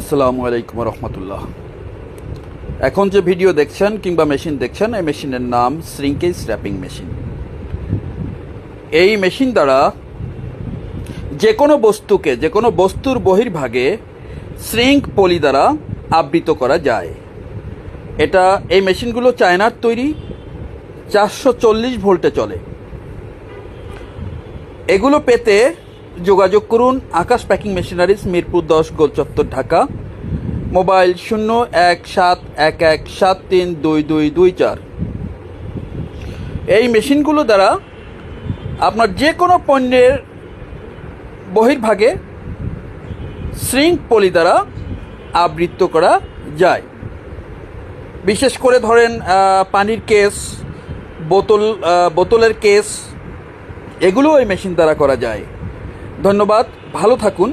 আসসালামু আলাইকুম রহমতুল্লাহ। এখন যে ভিডিও দেখছেন কিংবা মেশিন দেখছেন, এই মেশিনের নাম শ্রিঙ্কেজ র্যাপিং মেশিন এই মেশিন দ্বারা যে কোনো বস্তুকে, যে কোনো বস্তুর বহির্ভাগে শ্রিঙ্ক পলি দ্বারা আবৃত করা যায়। এটা এই মেশিনগুলো চায়নার তৈরি, চারশো চল্লিশ ভোল্টে চলে। এগুলো পেতে যোগাযোগ করুন আকাশ প্যাকিং মেশিনারিজ, মিরপুর দশ, গোলচত্বর ঢাকা। মোবাইল শূন্য এক সাত এক এক সাত তিন দুই দুই দুই চার। এই মেশিনগুলো দ্বারা আপনার যে কোনো পণ্যের বহির্ভাগে শৃঙ্ক পলি দ্বারা আবৃত্ত করা যায়। বিশেষ করে ধরেন পানির কেস, বোতল বোতলের কেস এগুলো এই মেশিন দ্বারা করা যায়। ধন্যবাদ ভালো থাকুন।